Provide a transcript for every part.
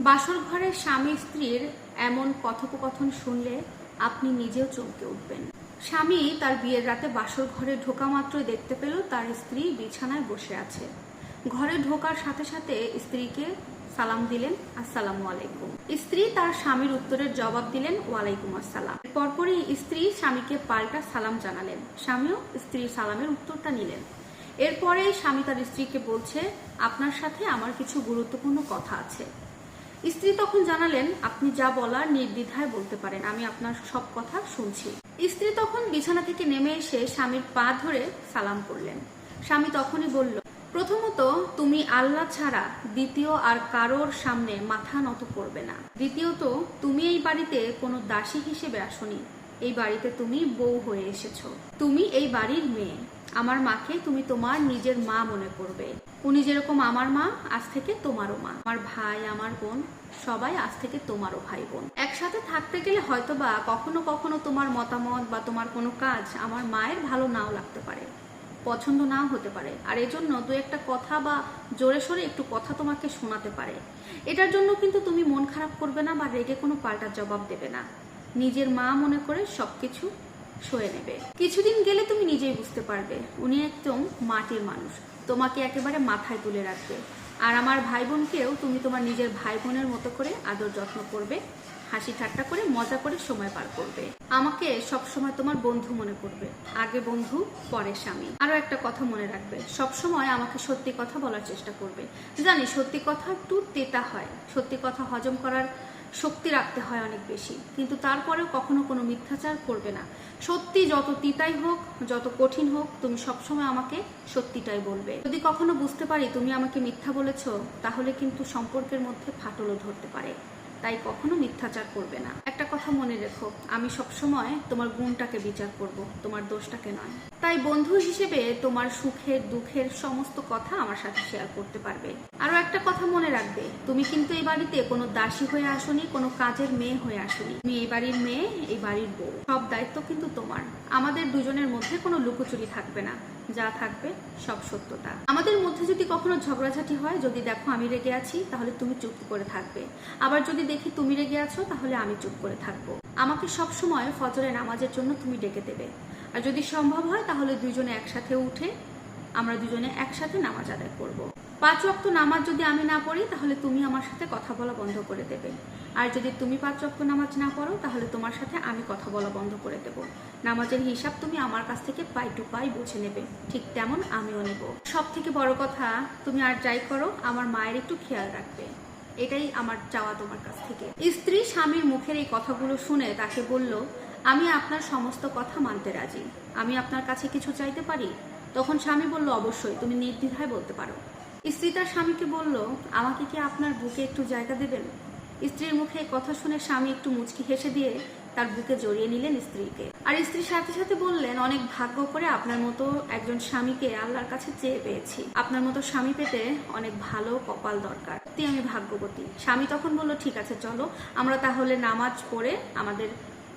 বাসর ঘরে স্বামী স্ত্রীর এমন কথোপকথন শুনলে আপনি নিজেও চমকে উঠবেন। স্বামী তার বিয়ের রাতে বাসর ঘরে ঢোকা মাত্রই দেখতে পেল তার স্ত্রী বিছানায় বসে আছে। ঘরে ঢোকার সাথে সাথে স্ত্রীকে সালাম দিলেন, আসসালামু আলাইকুম। স্ত্রী তার স্বামীর উত্তরের জবাব দিলেন, ওয়ালাইকুম আসসালাম। পরপরই স্ত্রী স্বামীকে পাল্টা সালাম জানালেন। স্বামীও স্ত্রীর সালামের উত্তরটা নিলেন। এরপরে স্বামী তার স্ত্রীকে বলছে, আপনার সাথে আমার কিছু গুরুত্বপূর্ণ কথা আছে। স্ত্রী তখন জানালেন, আপনি যা বলার নির্দ্বিধায় বলতে পারেন, আমি আপনার সব কথা শুনছি। স্ত্রী তখন বিছানা থেকে নেমে এসে স্বামীর পা ধরে সালাম করলেন। স্বামী তখনই বলল, প্রথমত, তুমি আল্লাহ ছাড়া দ্বিতীয় আর কারোর সামনে মাথা নত করবে না। দ্বিতীয়ত, তুমি এই বাড়িতে কোনো দাসী হিসেবে আসনি। এই বাড়িতে তুমি বউ হয়ে এসেছ। তুমি এই বাড়ির মেয়ে। আমার মাকে তুমি তোমার নিজের মা মনে করবে। উনি যেরকম আমার মা, আজ থেকে তোমারও মা। আমার ভাই, আমার বোন, সবাই আজ থেকে তোমারও ভাই, বোন। একসাথে থাকতে গেলে হয়তো বা কখনো কখনো তোমার মতামত বা তোমার কোনো কাজ আমার মায়ের ভালো নাও লাগতে পারে, পছন্দ নাও হতে পারে। আর এজন্য দু একটা কথা বা জোরে সোরে একটু কথা তোমাকে শোনাতে পারে। এটার জন্য কিন্তু তুমি মন খারাপ করবে না বা রেগে কোনো পাল্টার জবাব দেবে না। নিজের মা মনে করে সবকিছু সয়ে নেবে। কিছুদিন গেলে তুমি নিজেই বুঝতে পারবে, উনি একদম মাটির মানুষ। তোমাকে একেবারে মাথায় তুলে রাখবে। আর আমার ভাই বোনকেও তুমি তোমার নিজের ভাই বোনের মতো করে আদর যত্ন করবে, হাসি ঠাট্টা করে, মজা করে সময় পার করবে। আমাকে সব সময় তোমার বন্ধু মনে করবে। আগে বন্ধু, পরে স্বামী। আরও একটা কথা মনে রাখবে সব সময় আমাকে সত্যি কথা বলার চেষ্টা করবে। জানি সত্যি কথা একটু তেতা হয়। সত্যি কথা হজম করার শক্তি রাখতে হয় অনেক বেশি। কিন্তু তারপরেও কখনো কোনো মিথ্যাচার করবে না। সত্যি যত তিতাই হোক, যত কঠিন হোক, তুমি সবসময় আমাকে সত্যিটাই বলবে। যদি কখনো বুঝতে পারি তুমি আমাকে মিথ্যা বলেছ, তাহলে কিন্তু সম্পর্কের মধ্যে ফাটলও ধরতে পারে। তাই কখনো মিথ্যাচার করবে না। একটা কথা মনে রেখো। আমি সবসময় তোমার গুণটাকে বিচার করব, তোমার দোষটাকে নয়। তাই বন্ধু হিসেবে তোমার সুখের, দুঃখের সমস্ত কথা আমার সাথে শেয়ার করতে পারবে। আরও একটা কথা মনে রাখবে, তুমি কিন্তু এই বাড়িতে কোনো দাসী হয়ে আসনি, কোনো কাজের মেয়ে হয়ে আসনি। তুমি এই বাড়ির মেয়ে, এই বাড়ির বউ। সব দায়িত্ব কিন্তু তোমার। আমাদের দুজনের মধ্যে কোনো লুকোচুরি থাকবে না। যা থাকবে সব সত্যতা। আমাদের মধ্যে যদি কখনো ঝগড়াঝাটি হয়, যদি দেখো আমি রেগে আছি, তাহলে তুমি চুপ করে থাকবে। আবার যদি দেখি তুমি রেগে আছো, তাহলে আমি চুপ করে থাকব। আমাকে সব সময় ফজরে নামাজের জন্য তুমি ডেকে দেবে। আর যদি সম্ভব হয়, তাহলে দুজনে একসাথে উঠে আমরা দুজনে একসাথে নামাজ আদায় করব। পাঁচ ওয়াক্ত নামাজ যদি আমি না পড়ি, তাহলে তুমি আমার সাথে কথা বলা বন্ধ করে দেবে। আর যদি তুমি পাঁচ ওয়াক্ত নামাজ না পড়ো, তাহলে তোমার সাথে আমি কথা বলা বন্ধ করে দেব। নামাজের হিসাব তুমি আমার কাছ থেকে পাই টু পাই বুঝে নেবে। ঠিক তেমন আমিও নেব। সব থেকে বড় কথা, তুমি আর যাই করো, আমার মায়ের একটু খেয়াল রাখবে। এটাই আমার চাওয়া তোমার কাছ থেকে। স্ত্রী স্বামীর মুখের এই কথাগুলো শুনে তাকে বলল, আমি আপনার সমস্ত কথা মানতে রাজি। আমি আপনার কাছে কিছু চাইতে পারি? তখন স্বামী বলল, অবশ্যই, তুমি নির্দ্বিধায় বলতে পারো। স্ত্রী তার স্বামীকে বলল, আমাকে কি আপনার বুকে একটু জায়গা দেবেন? স্ত্রীর মুখে কথা শুনে স্বামী একটু মুচকি হেসে দিয়ে তার বুকে জড়িয়ে নিলেন স্ত্রীকে। আর স্ত্রীর সাথে সাথে বললেন, অনেক ভাগ্য করে আপনার মতো একজন স্বামীকে আল্লাহর কাছে চেয়ে পেয়েছি। আপনার মতো স্বামী পেতে অনেক ভালো কপাল দরকার। সত্যি আমি ভাগ্যবতী। স্বামী তখন বলল, ঠিক আছে, চলো। আমরা তাহলে নামাজ পড়ে আমাদের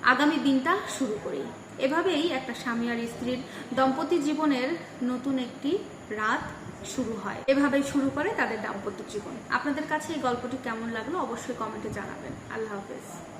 আগামী দিনটা শুরু করি। এভাবেই একটা স্বামী আর স্ত্রীর দম্পতি জীবনের নতুন একটি রাত শুরু হয়। এভাবেই শুরু করে তাদের দাম্পত্য জীবন। আপনাদের কাছে এই গল্পটি কেমন লাগল অবশ্যই কমেন্টে জানাবেন। আল্লাহ হাফেজ।